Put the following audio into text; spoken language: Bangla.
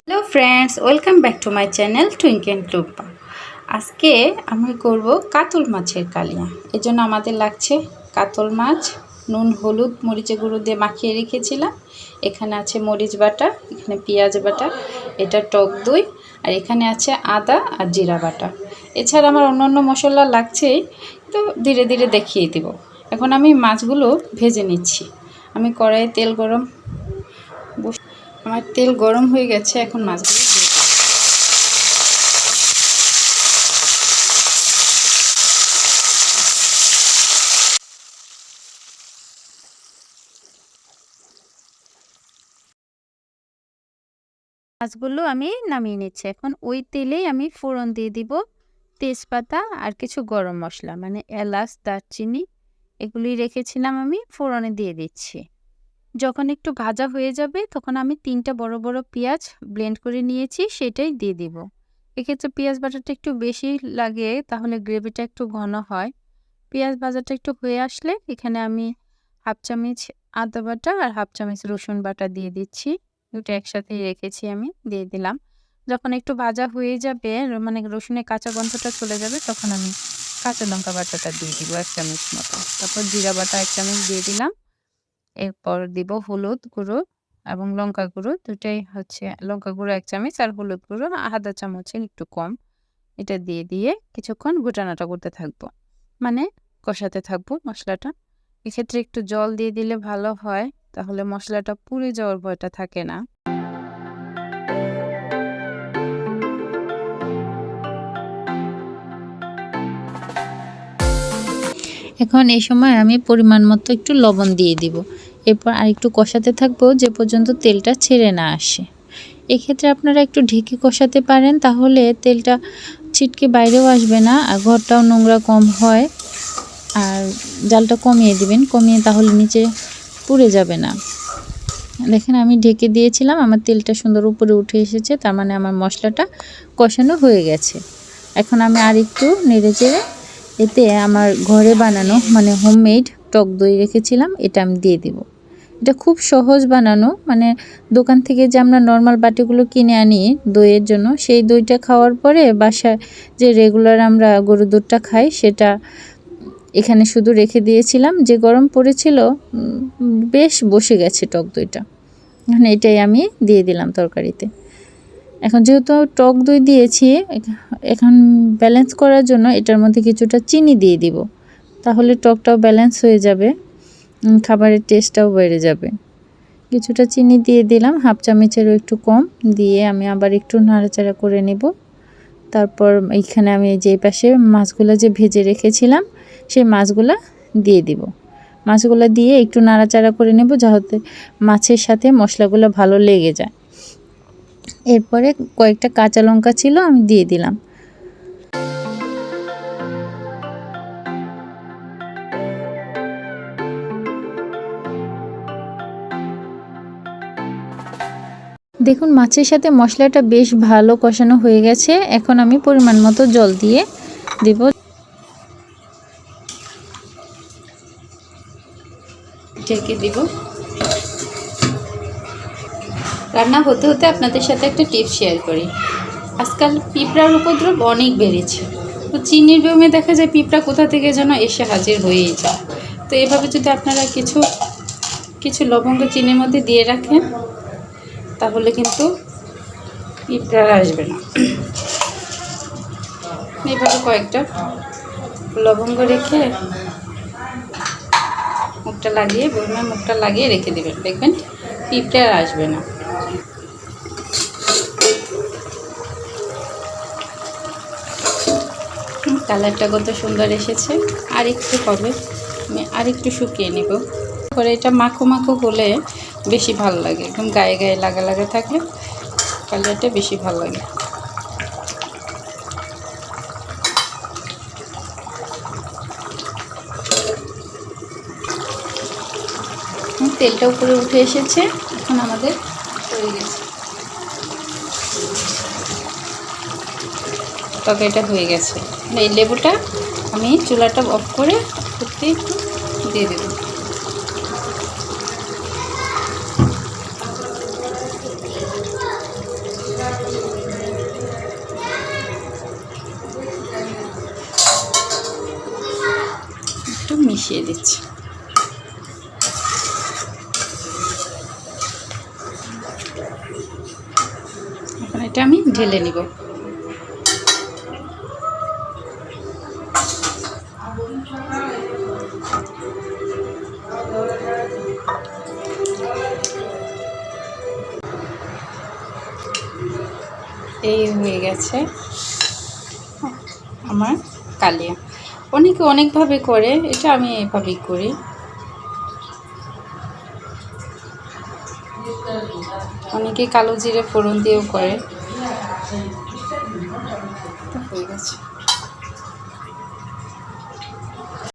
Hello friends welcome back to my channel টুইঙ্কেন টুপা আজকে আমি করব কাতল মাছের কালিয়া। এর জন্য আমাদের লাগছে কাতল মাছ, নুন, হলুদ মরিচে গুঁড়ো দিয়ে মাখিয়ে রেখেছিলাম। এখানে আছে মরিচ বাটা, এখানে পেঁয়াজ বাটা, এটা টক দই আর এখানে আছে আদা আর জিরা বাটা। এছাড়া আমার অন্য অন্য মশলা লাগছেই, তো ধীরে ধীরে দেখিয়ে দেব। এখন আমি মাছগুলো ভেজে নিচ্ছি। আমি কড়াইয়ে তেল গরম আমার তেল গরম হয়ে গেছে, এখন মাছগুলো মাছগুলো আমি নামিয়ে নিচ্ছি। এখন ওই তেলেই আমি ফোড়ন দিয়ে দিব তেজপাতা আর কিছু গরম মশলা মানে এলাচ, দারচিনি এগুলি রেখেছিলাম আমি, ফোড়নে দিয়ে দিচ্ছি। যখন একটু ভাজা হয়ে যাবে, তখন আমি তিনটা বড় বড় পেঁয়াজ ব্লেন্ড করে নিয়েছি, সেটাই দিয়ে দিব। এক্ষেত্রে পেঁয়াজ বাটাটা একটু বেশি লাগে, তাহলে গ্রেভিটা একটু ঘন হয়। পেঁয়াজ ভাজাটা একটু হয়ে আসলে এখানে আমি হাফ চামচ আদা বাটা আর হাফ চামচ রসুন বাটা দিয়ে দিচ্ছি। দুটো একসাথে রেখেছি আমি, দিয়ে দিলাম। যখন একটু ভাজা হয়ে যাবে মানে রসুনের কাঁচা গন্ধটা চলে যাবে, তখন আমি কাঁচা লঙ্কা বাটাটা দিয়ে দিব এক চামচ মতো। তারপর জিরা বাটা এক চামচ দিয়ে দিলাম। এরপর দিব হলুদ গুঁড়ো এবং লঙ্কা গুঁড়ো, দুটাই হচ্ছে লঙ্কা গুঁড়ো এক চামচ আর হলুদ গুঁড়ো আধা চামচের একটু কম। এটা দিয়ে দিয়ে কিছুক্ষণ ঘুটানাটা করতে থাকব। মানে কষাতে থাকব মশলাটা। এক্ষেত্রে একটু জল দিয়ে দিলে ভালো হয়। তাহলে মশলাটা পুড়ে যাওয়ার ভয়টা থাকে না। এখন এই সময় আমি পরিমাণ মতো একটু লবণ দিয়ে দিব। এরপর আর একটু কষাতে থাকব যে পর্যন্ত তেলটা ছেড়ে না আসে। এক্ষেত্রে আপনারা একটু ঢেকে কষাতে পারেন, তাহলে তেলটা ছিটকে বাইরেও আসবে না আর ঘরটাও নোংরা কম হয়। আর জালটা কমিয়ে দিবেন, কমিয়ে তাহলে নিচে পুড়ে যাবে না। দেখেন আমি ঢেকে দিয়েছিলাম, আমার তেলটা সুন্দর উপরে উঠে এসেছে, তার মানে আমার মশলাটা কষানো হয়ে গেছে। এখন আমি আর একটু নেড়ে চেড়ে এতে আমার ঘরে বানানো মানে হোমমেড টক দই রেখেছিলাম, এটা আমি দিয়ে দিব। এটা খুব সহজ বানানো মানে দোকান থেকে যে আমরা নর্মাল বাটিগুলো কিনে আনি দইয়ের জন্য, সেই দইটা খাওয়ার পরে বাসায় যে রেগুলার আমরা গরু দুধটা খাই, সেটা এখানে শুধু রেখে দিয়েছিলাম, যে গরম পড়েছিল বেশ বসে গেছে টক দইটা। এখন এটাই আমি দিয়ে দিলাম তরকারিতে। এখন যেহেতু টক দই দিয়েছি, এখন ব্যালেন্স করার জন্য এটার মধ্যে কিছুটা চিনি দিয়ে দিব। তাহলে টকটাও ব্যালেন্স হয়ে যাবে খাবারের টেস্টটাও বেড়ে যাবে। কিছুটা চিনি দিয়ে দিলাম, হাফ চামচেরও একটু কম, দিয়ে আমি আবার একটু নাড়াচাড়া করে নেব। তারপর এইখানে আমি যে পাশে মাছগুলো যে ভেজে রেখেছিলাম সেই মাছগুলো দিয়ে দিব। মাছগুলো দিয়ে একটু নাড়াচাড়া করে নেব যাতে মাছের সাথে মশলাগুলো ভালো লেগে যায়। এরপরে কয়েকটা কাঁচা লঙ্কা ছিল আমি দিয়ে দিলাম। দেখুন, মাছের সাথে মশলাটা বেশ ভালো কষানো হয়ে গেছে। এখন আমি পরিমাণ মতো জল দিয়ে দেব। ঢেকে দিব। রান্না হতে হতে আপনাদের সাথে একটা টিপস শেয়ার করি। আজকাল পিঁপড়ার উপদ্রব অনেক বেড়েছে। তো চিনির বেমে দেখা যায় পিঁপড়া কোথা থেকে যেন এসে হাজির হয়েই যায়। তো এভাবে যদি আপনারা কিছু কিছু লবঙ্গ চিনির মধ্যে দিয়ে রাখেন, তাহলে কিন্তু পিঁপড়া আসবে না। এইভাবে কয়েকটা লবঙ্গ রেখে মুখটা লাগিয়ে বইমের মুখটা লাগিয়ে রেখে দেবেন। দেখবেন পিঁপড়ে আর আসবে না। কালারটা কত সুন্দর এসেছে। আর একটু হবে আমি আর একটু শুকিয়ে নিব। পরে এটা মাখো মাখো হলে বেশি ভালো লাগে। একদম গায়ে গায়ে লাগা লাগা থাকলে কালারটা বেশি ভালো লাগে। তেলটা উপরে উঠে এসেছে, এখন আমাদের হয়ে গেছে। তবে এটা হয়ে গেছে। এই লেবুটা আমি চুলাটা অফ করে করতে একটু দিয়ে দেবো। একটু মিশিয়ে দিচ্ছি এখন এটা আমি ঢেলে নিব। এই হয়ে গেছে আমার কালিয়া। অনেকে অনেকভাবে করে, এটা আমি এভাবেই করি। অনেকে কালো জিরে ফোড়ন দিয়েও করে। হয়ে গেছে।